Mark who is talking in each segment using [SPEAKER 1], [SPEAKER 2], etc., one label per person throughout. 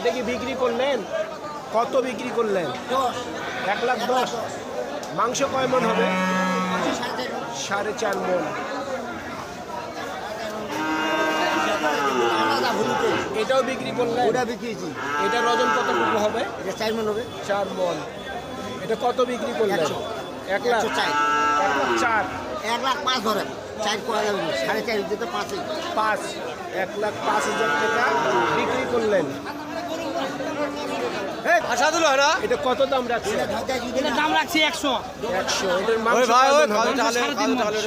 [SPEAKER 1] এটা কি বিক্রি করলেন? কত বিক্রি করলেন? এক লাখ দশ। মাংস কয় মন হবে? সাড়ে চার মন। এটাও বিক্রি করলেন?
[SPEAKER 2] ওটা বিক্রিয়েছি।
[SPEAKER 1] এটার ওজন কতটুকু হবে?
[SPEAKER 2] এটা চার মন হবে।
[SPEAKER 1] চার মন। এটা কত বিক্রি করলেন। এক লাখ।
[SPEAKER 2] চার।
[SPEAKER 1] এক লাখ চার।
[SPEAKER 2] এক লাখ পাঁচ ধরেন। চার করা যাবে সাড়ে চার দিতে পাঁচই।
[SPEAKER 1] পাঁচ। এক লাখ পাঁচ হাজার টাকা বিক্রি করলেন।
[SPEAKER 3] আশা দিল না
[SPEAKER 1] এটা কত দাম
[SPEAKER 4] এটা দাম রাখছি একশো।
[SPEAKER 1] একশো।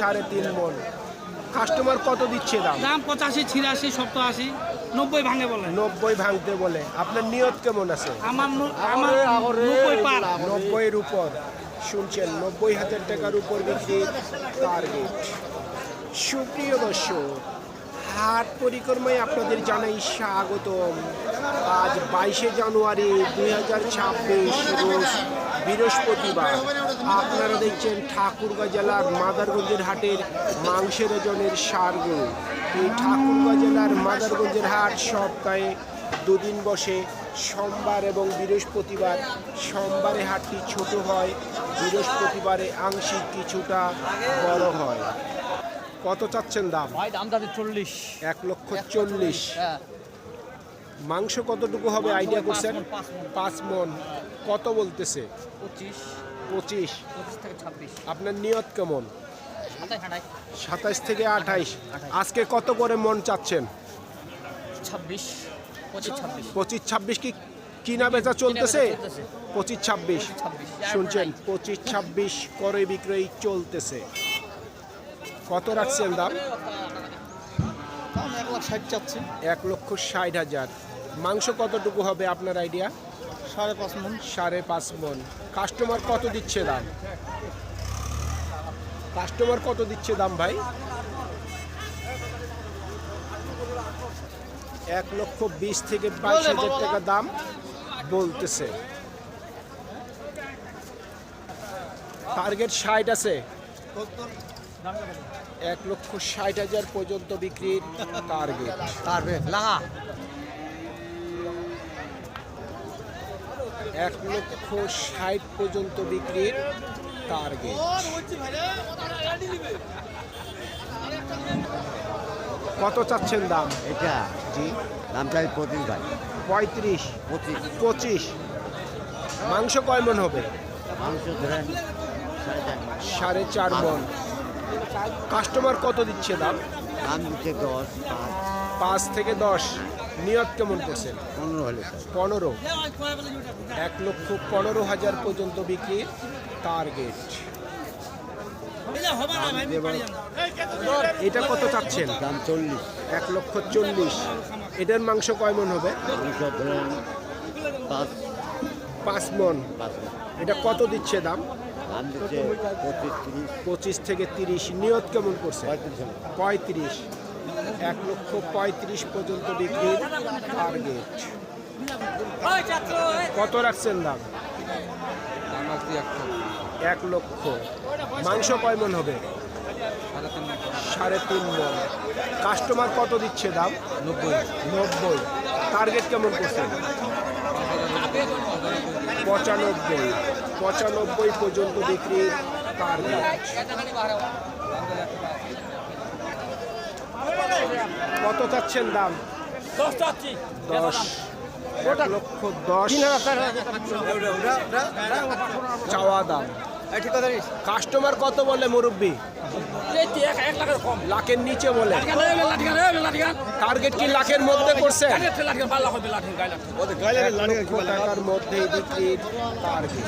[SPEAKER 4] সাড়ে তিন
[SPEAKER 1] মন। কাস্টমার কত দিচ্ছে দাম?
[SPEAKER 4] দাম পঁচাশি ছিয়াশি সত্তর আশি। নব্বই ভাঙে বলে।
[SPEAKER 1] নব্বই ভাঙতে বলে। আপনার নিয়ত কেমন আছে?
[SPEAKER 4] আমার আমার নব্বই পার।
[SPEAKER 1] নব্বইয়ের উপর। শুনছেন নব্বই হাজার টাকার উপর বিক্রির টার্গেট। সুপ্রিয় দর্শক হাট পরিক্রমায় আপনাদের জানাই স্বাগতম। আজ বাইশে জানুয়ারি দুই হাজার ছাব্বিশ রোজ বৃহস্পতিবার। আপনারা দেখছেন ঠাকুরগাঁ জেলার মাদারগঞ্জের হাটের মাংসের ওজনের সারগো এই ঠাকুরগাঁ জেলার মাদারগঞ্জের হাট সপ্তাহে দুদিন বসে। সোমবার এবং বৃহস্পতিবার সোমবারে হাটটি ছোট হয়, বৃহস্পতিবারে আংশিক কিছুটা বড় হয়। কত চাচ্ছেন দাম?
[SPEAKER 3] ভাই দাম তাদের চল্লিশ।
[SPEAKER 1] এক লক্ষ চল্লিশ।
[SPEAKER 3] হ্যাঁ।
[SPEAKER 1] মাংস কতটুকু হবে? আইডিয়া করছেন?
[SPEAKER 3] পাঁচ
[SPEAKER 1] মন কত বলতেছে?
[SPEAKER 3] পঁচিশ।
[SPEAKER 1] পঁচিশ। আপনার নিয়ত কেমন? সাতাইশ থেকে আঠাইশ আজকে কত করে মন চাচ্ছেন?
[SPEAKER 3] ছাব্বিশ। পঁচিশ ছাব্বিশ।
[SPEAKER 1] কি কিনা বেচা চলতেছে। পঁচিশ ছাব্বিশ। শুনছেন? পঁচিশ ছাব্বিশ করে বিক্রয় চলতেছে। কত রাখছেন দাম?
[SPEAKER 3] এক লাখ ষাট চাচ্ছে।
[SPEAKER 1] এক লক্ষ ষাট হাজার। মাংস কতটুকু হবে আপনার আইডিয়া
[SPEAKER 3] সাড়ে পাঁচ মন।
[SPEAKER 1] সাড়ে পাঁচ মন। কাস্টমার কত দিচ্ছে দাম? কাস্টমার কত দিচ্ছে দাম ভাই? এক লক্ষ বিশ থেকে বাইশ হাজার টাকা দাম বলতেছে। টার্গেট ষাট আছে। এক লক্ষ ষাট হাজার পর্যন্ত বিক্রির টার্গেট
[SPEAKER 3] তারপরে লাঙা
[SPEAKER 1] এক লক্ষ ষাট পর্যন্ত বিক্রির টার্গেট কত চাচ্ছেন দাম?
[SPEAKER 2] এটা
[SPEAKER 1] জি
[SPEAKER 2] দাম চাই পঁচিশ ভাই।
[SPEAKER 1] পঁয়ত্রিশ।
[SPEAKER 2] পঁচিশ।
[SPEAKER 1] পঁচিশ। মাংস কয় মন হবে?
[SPEAKER 2] মাংস ধরেন সাড়ে চার
[SPEAKER 1] মন। কাস্টমার কত দিচ্ছে দাম?
[SPEAKER 2] দাম দিচ্ছে দশ পাঁচ।
[SPEAKER 1] থেকে দশ। নিয়ত কেমন করছেন
[SPEAKER 2] পনেরো হলে
[SPEAKER 1] পনেরো। এক লক্ষ পনেরো হাজার পর্যন্ত বিক্রি টার্গেট। এটা কত চাচ্ছেন?
[SPEAKER 2] দাম চল্লিশ।
[SPEAKER 1] এক লক্ষ চল্লিশ। এটার মাংস কয় মন হবে?
[SPEAKER 2] পাঁচ
[SPEAKER 1] মন। এটা কত দিচ্ছে দাম?
[SPEAKER 2] পঁচিশ
[SPEAKER 1] থেকে তিরিশ। নিয়ত কেমন করছে?
[SPEAKER 2] পঁয়ত্রিশ
[SPEAKER 1] এক লক্ষ পঁয়ত্রিশ পর্যন্ত বিক্রির টার্গেট কত রাখছেন দাম? এক লক্ষ। মাংস কয় মন হবে? সাড়ে তিন মন। কাস্টমার কত দিচ্ছে দাম? নব্বই। নব্বই। টার্গেট কেমন করছেন? পঁচানব্বই। পঁচানব্বই পর্যন্ত বিক্রির টার্গেট কত চাচ্ছেন দাম? দশ এক লক্ষ দশ। চাওয়া দাম। কাস্টমার কত বলে মুরব্বী? লাখের নিচে বলে। টার্গেট কি লাখের মধ্যে করছে? টাকার মধ্যে বিক্রির টার্গেট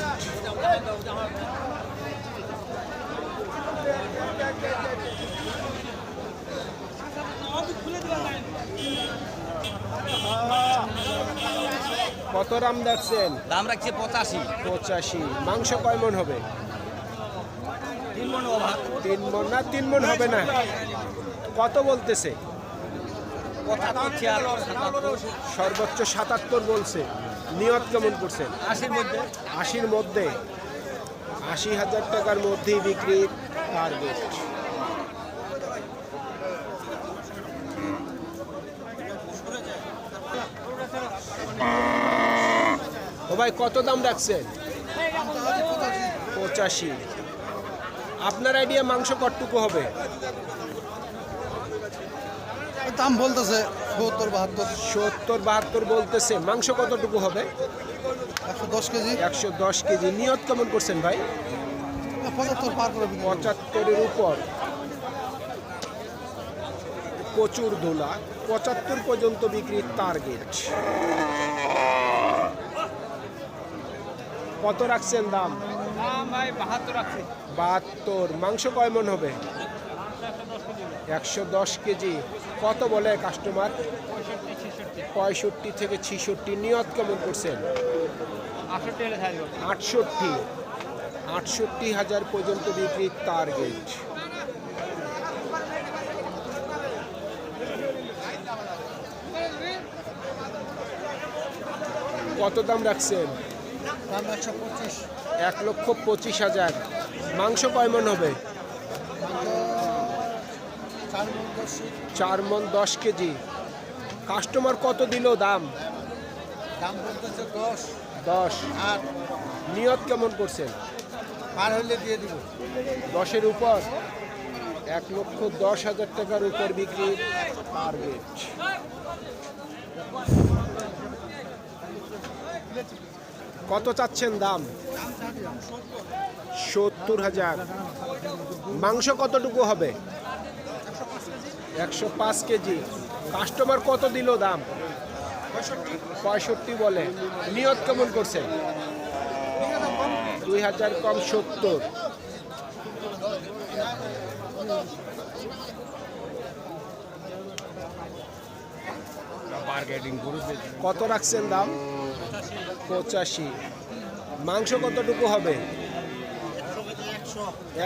[SPEAKER 1] কত রাম দেখছেন?
[SPEAKER 3] দাম রাখছে পঁচাশি।
[SPEAKER 1] পঁচাশি। মাংস কয় মন হবে?
[SPEAKER 3] তিন মন
[SPEAKER 1] না তিন মন হবে না। কত বলতেছে?
[SPEAKER 3] করছে
[SPEAKER 1] সর্বোচ্চ সাতাত্তর বলছে। নিয়ত কেমন করছেন
[SPEAKER 3] আশির মধ্যে।
[SPEAKER 1] আশির মধ্যে আশি হাজার টাকার মধ্যেই বিক্রির টার্গেট ভাই, কত দাম রাখছেন? পঁচাশি। আপনার আইডিয়া মাংস কতটুকু হবে?
[SPEAKER 5] দাম বলতেছে সত্তর বাহাত্তর।
[SPEAKER 1] সত্তর বাহাত্তর বলতেছে। মাংস কতটুকু হবে?
[SPEAKER 5] একশো দশ কেজি।
[SPEAKER 1] একশো দশ কেজি। নিয়ত কেমন করছেন ভাই?
[SPEAKER 5] পঁচাত্তর পার করে
[SPEAKER 1] পঁচাত্তরের উপর। প্রচুর দোলা পঁচাত্তর পর্যন্ত বিক্রির টার্গেট কত রাখছেন দাম?
[SPEAKER 3] বাহাত্তর
[SPEAKER 1] মাংস কয় মন হবে? একশো দশ কেজি। কত বলে কাস্টমার পঁয়ষট্টি থেকে ছিষট্টি। নিয়ত কেমন করছেন?
[SPEAKER 3] আটষট্টি
[SPEAKER 1] আটষট্টি। আটষট্টি হাজার পর্যন্ত বিক্রির টার্গেট কত দাম রাখছেন?
[SPEAKER 5] দাম একশো পঁচিশ।
[SPEAKER 1] এক লক্ষ পঁচিশ হাজার। মাংস কয় মন হবে?
[SPEAKER 5] চার দশ
[SPEAKER 1] মন দশ কেজি। কাস্টমার কত দিল দাম?
[SPEAKER 5] দাম বলতেছে দশ।
[SPEAKER 1] দশ।
[SPEAKER 5] আট।
[SPEAKER 1] নিয়ত কেমন করছেন?
[SPEAKER 5] পার হইলে দিয়ে দিব।
[SPEAKER 1] দশের উপর। এক লক্ষ দশ হাজার টাকার উপর বিক্রি টার্গেট কত চাচ্ছেন দাম? সত্তর হাজার। মাংস কতটুকু হবে? একশো পাঁচ কেজি। কাস্টমার কত দিল দাম? পঁয়ষট্টি বলে। নিয়ত কেমন করছে? দুই হাজার কম সত্তর। কত রাখছেন দাম? পঁচাশি মাংস কতটুকু হবে?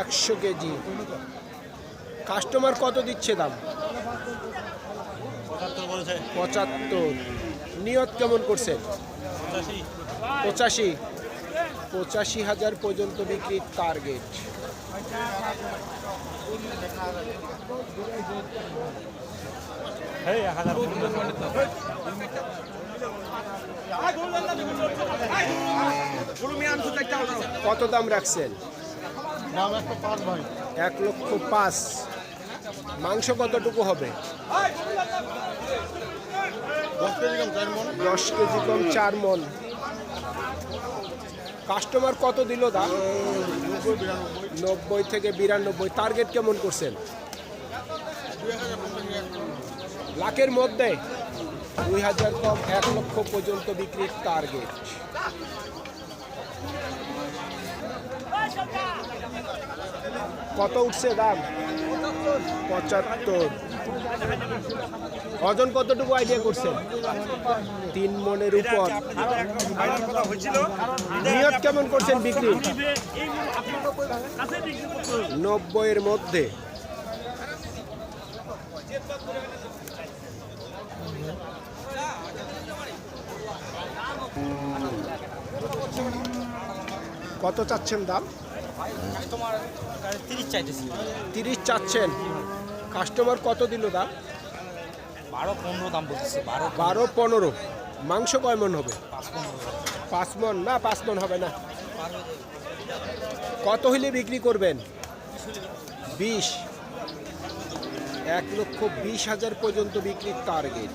[SPEAKER 1] একশো কেজি। কাস্টমার কত দিচ্ছে দাম? পঁচাত্তর নিয়ত কেমন করছেন? পঁচাশি। পঁচাশি। হাজার পর্যন্ত বিক্রির টার্গেট কত দাম রাখছেন? এক লক্ষ পাঁচ। মাংস কতটুকু হবে?
[SPEAKER 5] দশ কেজি কম চার
[SPEAKER 1] মন। কাস্টমার কত দিল দাম?
[SPEAKER 5] নব্বই
[SPEAKER 1] থেকে বিরানব্বই। টার্গেট কেমন করছেন? লাখের মধ্যে? দুই হাজার কম এক লক্ষ পর্যন্ত বিক্রির টার্গেট কত উঠছে দাম? পঁচাত্তর। ওজন কতটুকু আইডিয়া করছেন তিন মনের উপর। নিয়ত কেমন করছেন বিক্রি? নব্বইয়ের মধ্যে। কত চাচ্ছেন দাম?
[SPEAKER 3] তোমার তিরিশ চাইতেছি।
[SPEAKER 1] তিরিশ চাচ্ছেন। কাস্টমার কত দিল দাম?
[SPEAKER 3] বারো পনেরো দাম বলতেছে বারো
[SPEAKER 1] বারো পনেরো। মাংস কয় মন হবে?
[SPEAKER 3] পাঁচ
[SPEAKER 1] পাঁচ মন? না পাঁচ মন হবে না। কত হইলে বিক্রি করবেন? বিশ। এক লক্ষ বিশ হাজার পর্যন্ত বিক্রির টার্গেট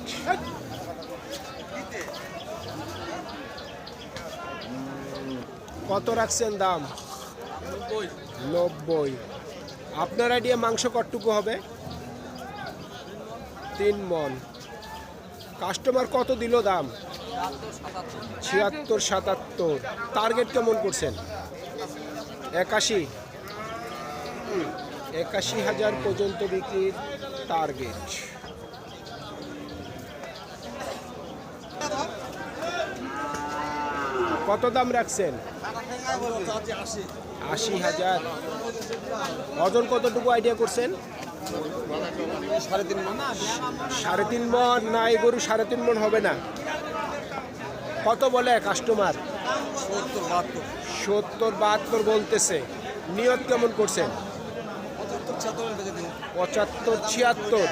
[SPEAKER 1] কত রাখছেন দাম? নব্বই। আপনার আইডিয়া মাংস কতটুকু হবে? তিন মন। কাস্টমার কত দিল দাম? ছিয়াত্তর, সাতাত্তর। টার্গেট কেমন করছেন? একাশি। একাশি হাজার পর্যন্ত বিক্রির টার্গেট। কত দাম রাখছেন? আশি হাজার। ওজন কতটুকু আইডিয়া করছেন?
[SPEAKER 5] সাড়ে তিন
[SPEAKER 1] মন? না, এই গরু সাড়ে তিন মন হবে না। কত বলে কাস্টমার
[SPEAKER 5] সত্তর, বাহাত্তর
[SPEAKER 1] বলতেছে। নিয়ত কেমন করছেন?
[SPEAKER 5] পঁচাত্তর, ছিয়াত্তর।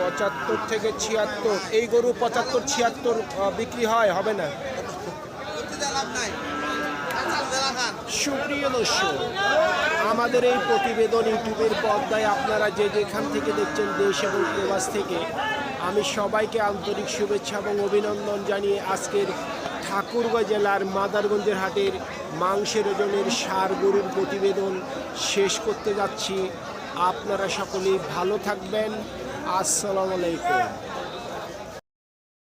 [SPEAKER 1] পঁচাত্তর থেকে ছিয়াত্তর। এই গরু পঁচাত্তর, ছিয়াত্তর বিক্রি হয়, হবে না। সুপ্রিয় দর্শক, আমাদের এই প্রতিবেদন ইউটিউবের পর্দায় আপনারা যে যেখান থেকে দেখছেন দেশ এবং প্রবাস থেকে, আমি সবাইকে আন্তরিক শুভেচ্ছা এবং অভিনন্দন জানিয়ে আজকের ঠাকুরগাঁ জেলার মাদারগঞ্জের হাটের মাংসের ওজনের সার গরুর প্রতিবেদন শেষ করতে যাচ্ছি। আপনারা সকলেই ভালো থাকবেন। আসসালামু আলাইকুম।